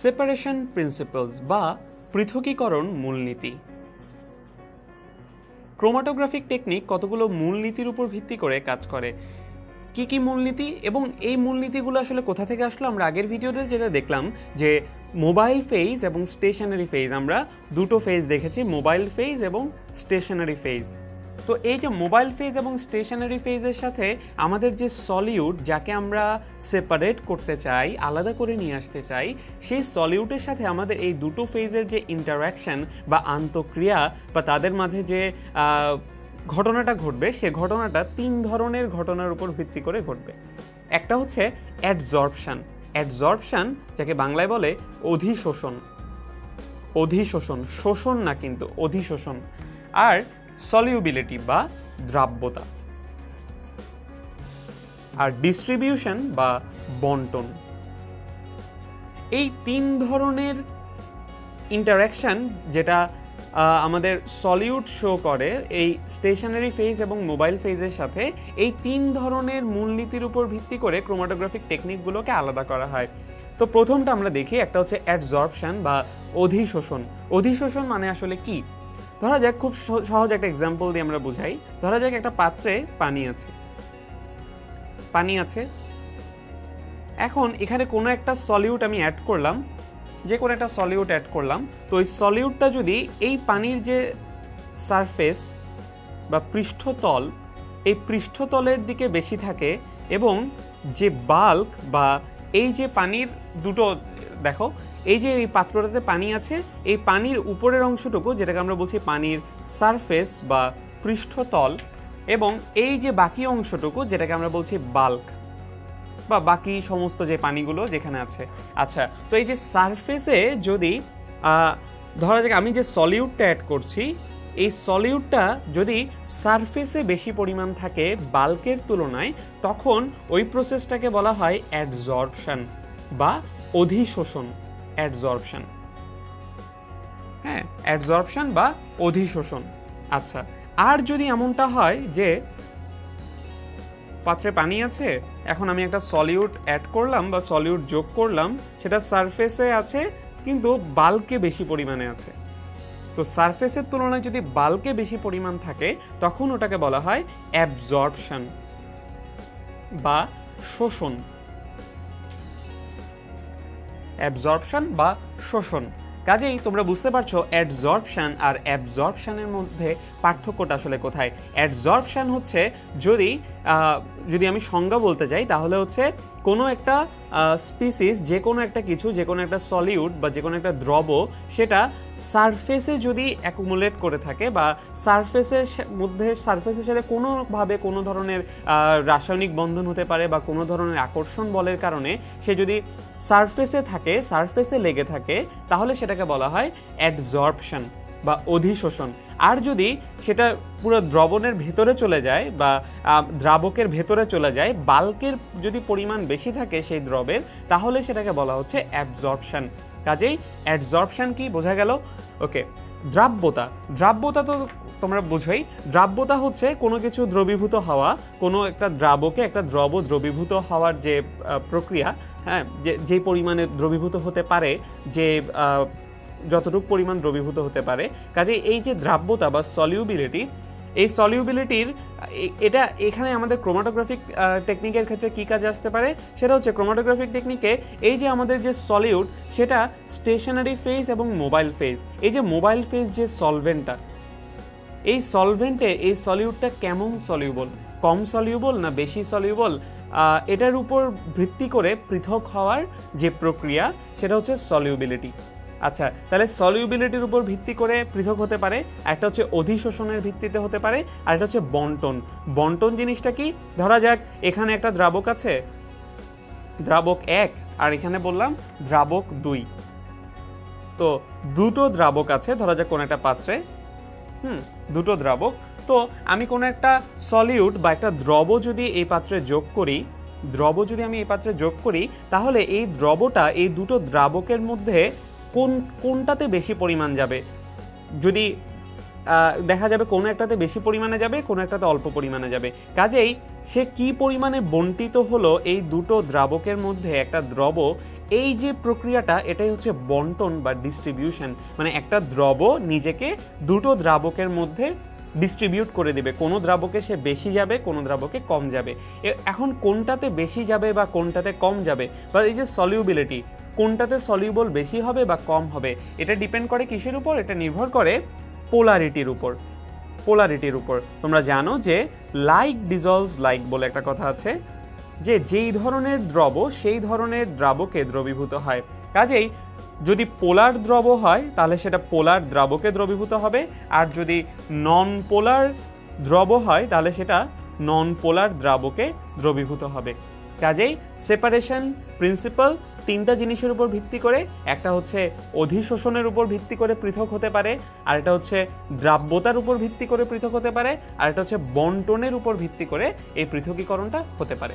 Separation principles বা পৃথকীকরণ মূলনীতি। ক্রোমাটোগ্রাফিক টেকনিক কতগুলো মূলনীতির উপর ভিত্তি করে কাজ করে? কি কি মূলনীতি এবং এই মূলনীতিগুলো আসলে কোথা থেকে আসলো আমরা আগের ভিডিওতে যেটা দেখলাম যে মোবাইল ফেজ এবং স্টেশনারি ফেজ আমরা দুটো ফেজ দেখেছি মোবাইল ফেজ এবং স্টেশনারি ফেজ তো এই যে মোবাইল ফেজ এবং স্টেশনারি ফেজের সাথে আমাদের যে সলিউড যাকে আমরা সেপারেট করতে চাই, আলাদা করে নিয়ে আসতে চাই, সেই সলিউডের সাথে আমাদের এই দুটো ফেজের যে ইন্টারাকশন বা আন্তঃক্রিয়া বা তাদের মাঝে যে ঘটনাটা ঘটবে, সে ঘটনাটা তিন ধরনের ঘটনার উপর ভিত্তি করে ঘটবে। একটা হচ্ছে অ্যাডজর্পশান অ্যাডজর্পশান যাকে বাংলায় বলে অধিশোষণ। অধিশোষণ। শোষণ না কিন্তু, অধিশোষণ। আর সলিউবিলিটি বা দ্রাব্যতা। আর ডিস্ট্রিবিউশন বা বন্টন। এই তিন ধরনের ইন্টারাকশন যেটা আমাদের সলিউট শো করে, এই স্টেশনারি ফেজ এবং মোবাইল ফেজের সাথে, এই তিন ধরনের মূলনীতির উপর ভিত্তি করে ক্রোমাটোগ্রাফিক টেকনিকগুলোকে আলাদা করা হয়। তো প্রথমটা আমরা দেখি, একটা হচ্ছে অ্যাডজর্পশন বা অধিশোষণ। অধিশোষণ মানে আসলে কি? ধরা যাক, খুব সহজ একটা এক্সাম্পল দিয়ে আমরা বুঝাই। ধরা যাক একটা পাত্রে পানি আছে। পানি আছে। এখন এখানে কোনো একটা সলিউট আমি অ্যাড করলাম, যে কোনো একটা সলিউট অ্যাড করলাম, তো ওই সলিউটটা যদি এই পানির যে সারফেস বা পৃষ্ঠতল, এই পৃষ্ঠতলের দিকে বেশি থাকে এবং যে বাল্ক বা এই যে পানির দুটো, দেখো এই যে এই পাত্রটাতে পানি আছে, এই পানির উপরের অংশটুকু, যেটাকে আমরা বলছি পানির সারফেস বা পৃষ্ঠতল, এবং এই যে বাকি অংশটুকু, যেটাকে আমরা বলছি বাল্ক বা বাকি সমস্ত যে পানিগুলো যেখানে আছে। আচ্ছা তো এই যে সারফেসে যদি ধরা যাক আমি যে সলিউডটা অ্যাড করছি, এই সলিউডটা যদি সারফেসে বেশি পরিমাণ থাকে বাল্কের তুলনায়, তখন ওই প্রসেসটাকে বলা হয় অ্যাডজর্পশন বা অধিশোষণ। অ্যাডজর্পশন হ্যাঁ অ্যাডজর্পশন বা অধিশোষণ। আচ্ছা আর যদি এমনটা হয় যে পাত্রে পানি আছে, এখন আমি একটা সলিউট অ্যাড করলাম বা সলিউট যোগ করলাম, সেটা সারফেসে আছে, কিন্তু বাল্কে বেশি পরিমাণে আছে। তো সারফেসের তুলনায় যদি বাল্কে বেশি পরিমাণ থাকে, তখন ওটাকে বলা হয় অ্যাবজর্পশন বা শোষণ। অ্যাবজর্পশন বা শোষণ। কাজেই তোমরা বুঝতে পারছ অ্যাডজর্পশান আর অ্যাবজর্পশানের মধ্যে পার্থক্যটা আসলে কোথায়? অ্যাডজর্পশান হচ্ছে যদি যদি আমি সংজ্ঞা বলতে চাই তাহলে হচ্ছে কোনো একটা স্পিসিস যে কোনো একটা কিছু, যে কোনো একটা সলিউড বা যে কোনো একটা দ্রব, সেটা সারফেসে যদি অ্যাকুমুলেট করে থাকে বা সারফেসের মধ্যে সারফেসের সাথে কোনোভাবে কোনো ধরনের রাসায়নিক বন্ধন হতে পারে বা কোনো ধরনের আকর্ষণ বলের কারণে সে যদি সারফেসে থাকে সারফেসে লেগে থাকে, তাহলে সেটাকে বলা হয় অ্যাডজর্পশন বা অধিশোষণ। আর যদি সেটা পুরো দ্রবণের ভেতরে চলে যায় বা দ্রাবকের ভেতরে চলে যায়, বাল্কের যদি পরিমাণ বেশি থাকে সেই দ্রবের, তাহলে সেটাকে বলা হচ্ছে অ্যাবজর্পশন। কাজেই অ্যাডজর্পশন কি বোঝা গেল? ওকে, দ্রাব্যতা। দ্রাব্যতা তো তোমরা বোঝোই। দ্রাব্যতা হচ্ছে কোনো কিছু দ্রবীভূত হওয়া, কোনো একটা দ্রাবকে একটা দ্রব দ্রবীভূত হওয়ার যে প্রক্রিয়া হ্যাঁ যে যে পরিমাণে দ্রবীভূত হতে পারে, যে যতটুকু পরিমাণ দ্রবীভূত হতে পারে। কাজে এই যে দ্রাব্যতা বা সলিউবিলিটি এই সলিউবিলিটির এটা এখানে আমাদের ক্রোমাটোগ্রাফিক টেকনিকের ক্ষেত্রে কী কাজে আসতে পারে? সেটা হচ্ছে ক্রোমাটোগ্রাফিক টেকনিকে এই যে আমাদের যে সলিউড সেটা স্টেশনারি ফেজ এবং মোবাইল ফেজ এই যে মোবাইল ফেজ যে সলভেন্টটা এই সলভেন্টে এই সলিউডটা কেমন সলিউবল কম সলিউবল না বেশি সলিউবল এটার উপর ভিত্তি করে পৃথক হওয়ার যে প্রক্রিয়া, সেটা হচ্ছে সলিউবিলিটি আচ্ছা তাহলে সলিউবিলিটির উপর ভিত্তি করে পৃথক হতে পারে, একটা হচ্ছে অধিশোষণের ভিত্তিতে হতে পারে, আর একটা হচ্ছে বন্টন। বন্টন জিনিসটা কি? ধরা যাক, এখানে একটা দ্রাবক আছে। দ্রাবক এক, আর এখানে বললাম দ্রাবক দুই। তো দুটো দ্রাবক আছে, ধরা যাক কোনো একটা পাত্রে। হুম, দুটো দ্রাবক। তো আমি কোনো একটা সলিউড বা একটা দ্রব যদি এই পাত্রে যোগ করি, দ্রব যদি আমি এই পাত্রে যোগ করি, তাহলে এই দ্রবটা এই দুটো দ্রাবকের মধ্যে কোন, কোনটাতে বেশি পরিমাণ যাবে? যদি দেখা যাবে কোনো একটাতে বেশি পরিমাণে যাবে, কোনো একটাতে অল্প পরিমাণে যাবে। কাজেই সে কি পরিমাণে বন্টিত হলো এই দুটো দ্রাবকের মধ্যে একটা দ্রব, এই যে প্রক্রিয়াটা, এটাই হচ্ছে বন্টন বা ডিস্ট্রিবিউশন মানে একটা দ্রব নিজেকে দুটো দ্রাবকের মধ্যে ডিস্ট্রিবিউট করে দেবে। কোনো দ্রাবকে সে বেশি যাবে, কোনো দ্রাবকে কম যাবে। এখন কোনটাতে বেশি যাবে বা কোনটাতে কম যাবে? বা এই যে সলিউবিলিটি কোনটাতে সলিউবল বেশি হবে বা কম হবে, এটা ডিপেন্ড করে কিসের উপর? এটা নির্ভর করে পোলারিটির উপর। পোলারিটির উপর। তোমরা জানো যে লাইক ডিজলভস লাইক বলে একটা কথা আছে, যে যেই ধরনের দ্রব, সেই ধরনের দ্রাবকে দ্রবীভূত হয়। কাজেই যদি পোলার দ্রব হয়, তাহলে সেটা পোলার দ্রাবকে দ্রবীভূত হবে। আর যদি নন পোলার দ্রব হয়, তাহলে সেটা নন পোলার দ্রাবকে দ্রবীভূত হবে। কাজেই সেপারেশন প্রিন্সিপাল তিনটা জিনিসের উপর ভিত্তি করে, একটা হচ্ছে অধিশোষণের উপর ভিত্তি করে পৃথক হতে পারে, আর এটা হচ্ছে দ্রাব্যতার উপর ভিত্তি করে পৃথক হতে পারে, আর এটা হচ্ছে বন্টনের উপর ভিত্তি করে এই পৃথকীকরণটা হতে পারে।